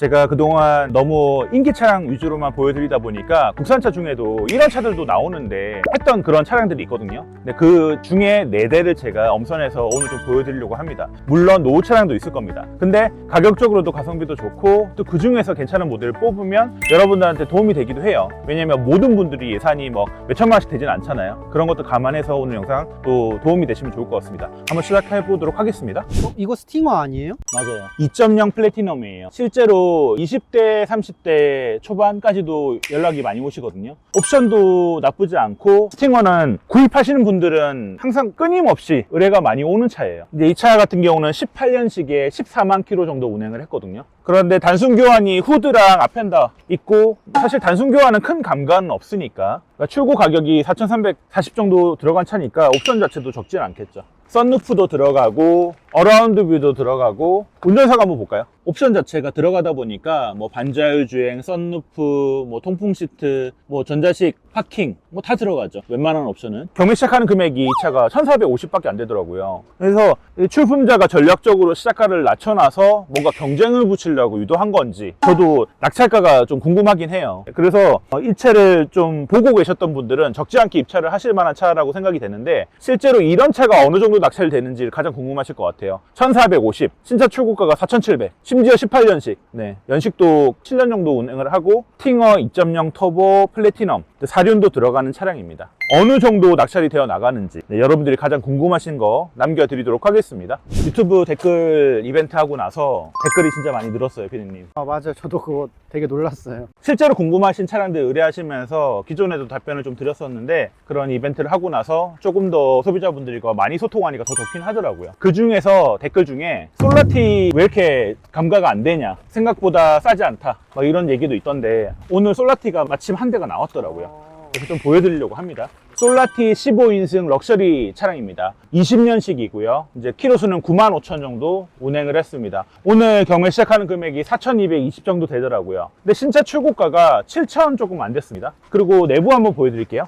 제가 그동안 너무 인기 차량 위주로만 보여드리다 보니까 국산차 중에도 이런 차들도 나오는데 했던 그런 차량들이 있거든요. 근데 그 중에 네 대를 제가 엄선해서 오늘 좀 보여드리려고 합니다. 물론 노후 차량도 있을 겁니다. 근데 가격적으로도 가성비도 좋고 또 그 중에서 괜찮은 모델을 뽑으면 여러분들한테 도움이 되기도 해요. 왜냐면 모든 분들이 예산이 뭐 몇천만 원씩 되진 않잖아요. 그런 것도 감안해서 오늘 영상 또 도움이 되시면 좋을 것 같습니다. 한번 시작해 보도록 하겠습니다. 어, 이거 스팅어 아니에요? 맞아요. 2.0 플래티넘이에요. 실제로 20대, 30대 초반까지도 연락이 많이 오시거든요. 옵션도 나쁘지 않고 스팅어는 구입하시는 분들은 항상 끊임없이 의뢰가 많이 오는 차예요. 이제 이차 같은 경우는 18년식에 14만 킬로 정도 운행을 했거든요. 그런데 단순 교환이 후드랑 앞엔다 있고 사실 단순 교환은 큰 감가는 없으니까 그러니까 출고 가격이 4,340 정도 들어간 차니까 옵션 자체도 적진 않겠죠. 썬루프도 들어가고 어라운드 뷰도 들어가고 운전사가 한번 볼까요? 옵션 자체가 들어가다 보니까 뭐 반자율 주행, 썬루프, 뭐 통풍 시트, 뭐 전자식 파킹 뭐 다 들어가죠. 웬만한 옵션은 경매 시작하는 금액이 이 차가 1,450밖에 안 되더라고요. 그래서 이 출품자가 전략적으로 시작가를 낮춰놔서 뭔가 경쟁을 붙이려고 유도한 건지 저도 낙찰가가 좀 궁금하긴 해요. 그래서 어, 이 차를 좀 보고 계셨던 분들은 적지 않게 입찰을 하실 만한 차라고 생각이 되는데 실제로 이런 차가 어느 정도 낙찰이 되는지 가장 궁금하실 것 같아요. 1,450, 신차 출고가가 4,700, 심지어 18년식, 네, 연식도 7년 정도 운행을 하고 팅어 2.0 터보 플래티넘 사륜도 들어가는 차량입니다. 어느 정도 낙찰이 되어 나가는지 네, 여러분들이 가장 궁금하신 거 남겨드리도록 하겠습니다. 유튜브 댓글 이벤트 하고 나서 댓글이 진짜 많이 늘었어요, 피디님. 아 맞아요. 저도 그거 되게 놀랐어요. 실제로 궁금하신 차량들 의뢰하시면서 기존에도 답변을 좀 드렸었는데 그런 이벤트를 하고 나서 조금 더 소비자분들과 많이 소통하니까 더 좋긴 하더라고요. 그 중에서 댓글 중에 솔라티 왜 이렇게 감가가 안 되냐 생각보다 싸지 않다 막 이런 얘기도 있던데 오늘 솔라티가 마침 한 대가 나왔더라고요. 그래서 좀 보여드리려고 합니다. 솔라티 15인승 럭셔리 차량입니다. 20년식이고요. 이제 키로수는 9만 5천 정도 운행을 했습니다. 오늘 경매 시작하는 금액이 4,220 정도 되더라고요. 근데 신차 출고가가 7천 조금 안 됐습니다. 그리고 내부 한번 보여드릴게요.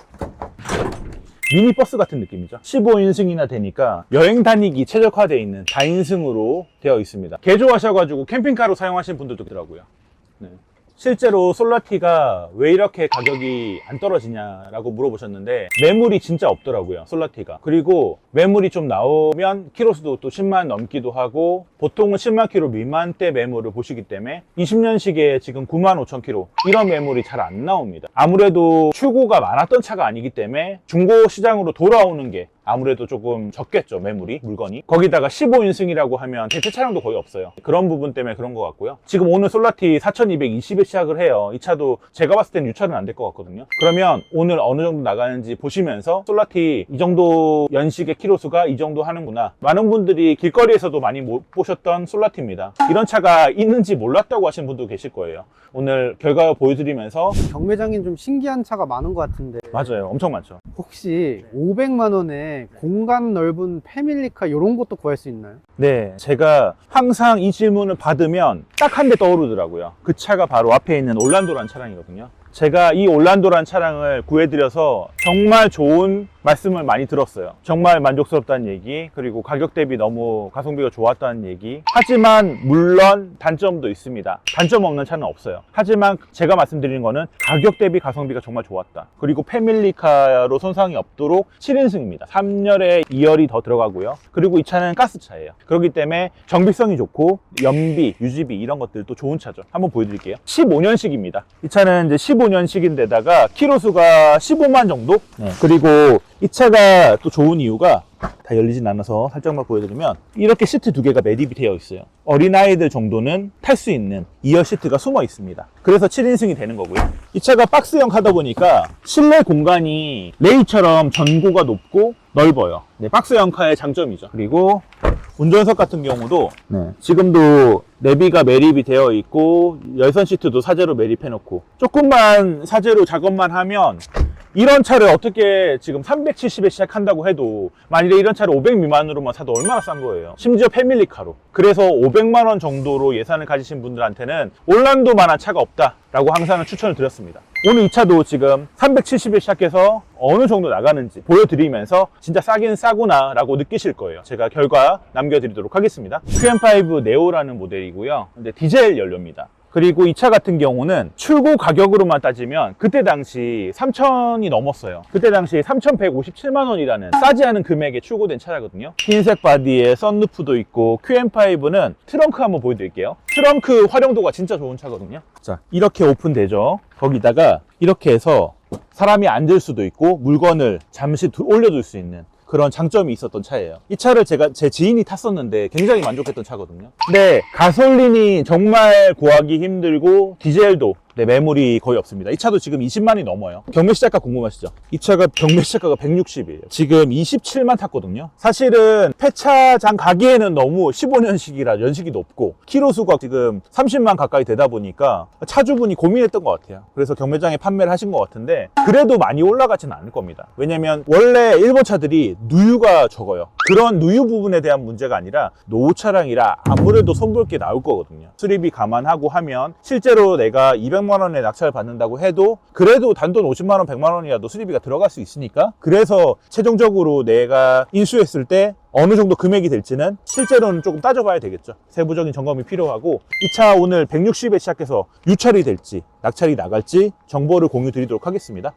미니버스 같은 느낌이죠. 15인승이나 되니까 여행 다니기 최적화되어 있는 다인승으로 되어 있습니다. 개조하셔가지고 캠핑카로 사용하시는 분들도 있더라고요. 네. 실제로 솔라티가 왜 이렇게 가격이 안 떨어지냐라고 물어보셨는데 매물이 진짜 없더라고요 솔라티가. 그리고 매물이 좀 나오면 키로수도 또 10만 넘기도 하고 보통은 10만 키로 미만대 매물을 보시기 때문에 20년식에 지금 9만 5천 키로 이런 매물이 잘 안 나옵니다. 아무래도 출고가 많았던 차가 아니기 때문에 중고 시장으로 돌아오는 게 아무래도 조금 적겠죠 매물이 물건이. 거기다가 15인승이라고 하면 대체 차량도 거의 없어요. 그런 부분 때문에 그런 것 같고요. 지금 오늘 솔라티 4220에 시작을 해요. 이 차도 제가 봤을 땐 유찰은 안될 것 같거든요. 그러면 오늘 어느 정도 나가는지 보시면서 솔라티 이 정도 연식의 키로수가 이 정도 하는구나. 많은 분들이 길거리에서도 많이 못 보셨던 솔라티입니다. 이런 차가 있는지 몰랐다고 하시는 분도 계실 거예요. 오늘 결과 보여드리면서 경매장엔 좀 신기한 차가 많은 것 같은데. 맞아요. 엄청 많죠. 혹시 500만 원에 공간 넓은 패밀리카 이런 것도 구할 수 있나요? 네, 제가 항상 이 질문을 받으면 딱 한 대 떠오르더라고요. 그 차가 바로 앞에 있는 올란도란 차량이거든요. 제가 이 올란도란 차량을 구해드려서 정말 좋은 말씀을 많이 들었어요. 정말 만족스럽다는 얘기, 그리고 가격 대비 너무 가성비가 좋았다는 얘기. 하지만 물론 단점도 있습니다. 단점 없는 차는 없어요. 하지만 제가 말씀드리는 거는 가격 대비 가성비가 정말 좋았다. 그리고 패밀리카로 손상이 없도록 7인승입니다. 3열에 2열이 더 들어가고요. 그리고 이 차는 가스차예요. 그렇기 때문에 정비성이 좋고 연비, 유지비 이런 것들도 좋은 차죠. 한번 보여드릴게요. 15년식입니다. 이 차는 이제 15년식인데다가 키로수가 15만 정도? 네. 그리고 이 차가 또 좋은 이유가 다 열리진 않아서 살짝만 보여드리면 이렇게 시트 두 개가 매립이 되어 있어요. 어린아이들 정도는 탈 수 있는 2열 시트가 숨어 있습니다. 그래서 7인승이 되는 거고요. 이 차가 박스형 하다 보니까 실내 공간이 레이처럼 전고가 높고 넓어요. 네, 박스형 카의 장점이죠. 그리고 운전석 같은 경우도 네, 지금도 내비가 매립이 되어 있고 열선 시트도 사제로 매립해 놓고 조금만 사제로 작업만 하면 이런 차를 어떻게 지금 370에 시작한다고 해도 만일에 이런 차를 500 미만으로만 사도 얼마나 싼 거예요? 심지어 패밀리카로. 그래서 500만 원 정도로 예산을 가지신 분들한테는 올란도만한 차가 없다 라고 항상 추천을 드렸습니다. 오늘 이 차도 지금 370에 시작해서 어느 정도 나가는지 보여드리면서 진짜 싸긴 싸구나 라고 느끼실 거예요. 제가 결과 남겨드리도록 하겠습니다. QM5 네오라는 모델이고요. 근데 디젤 연료입니다 그리고 이 차 같은 경우는 출고 가격으로만 따지면 그때 당시 3천이 넘었어요. 그때 당시 3,157만 원이라는 싸지 않은 금액에 출고된 차량이거든요. 흰색 바디에 썬루프도 있고 QM5는 트렁크 한번 보여드릴게요. 트렁크 활용도가 진짜 좋은 차거든요. 자, 이렇게 오픈되죠. 거기다가 이렇게 해서 사람이 앉을 수도 있고 물건을 잠시 두- 올려둘 수 있는 그런 장점이 있었던 차예요. 이 차를 제가 제 지인이 탔었는데 굉장히 만족했던 차거든요. 근데 가솔린이 정말 구하기 힘들고 디젤도 네, 매물이 거의 없습니다. 이 차도 지금 20만이 넘어요. 경매 시작가 궁금하시죠? 이 차가 경매 시작가가 160이에요. 지금 27만 탔거든요. 사실은 폐차장 가기에는 너무 15년식이라 연식이 높고 키로수가 지금 30만 가까이 되다 보니까 차주분이 고민했던 것 같아요. 그래서 경매장에 판매를 하신 것 같은데 그래도 많이 올라가지는 않을 겁니다. 왜냐면 원래 일본 차들이 누유가 적어요. 그런 누유 부분에 대한 문제가 아니라 노후 차량이라 아무래도 손볼 게 나올 거거든요. 수리비 감안하고 하면 실제로 내가 200만 원에 낙찰을 받는다고 해도 그래도 단돈 50만 원, 100만 원이라도 수리비가 들어갈 수 있으니까 그래서 최종적으로 내가 인수했을 때 어느 정도 금액이 될지는 실제로는 조금 따져봐야 되겠죠. 세부적인 점검이 필요하고 이 차 오늘 160에 시작해서 유찰이 될지 낙찰이 나갈지 정보를 공유 드리도록 하겠습니다.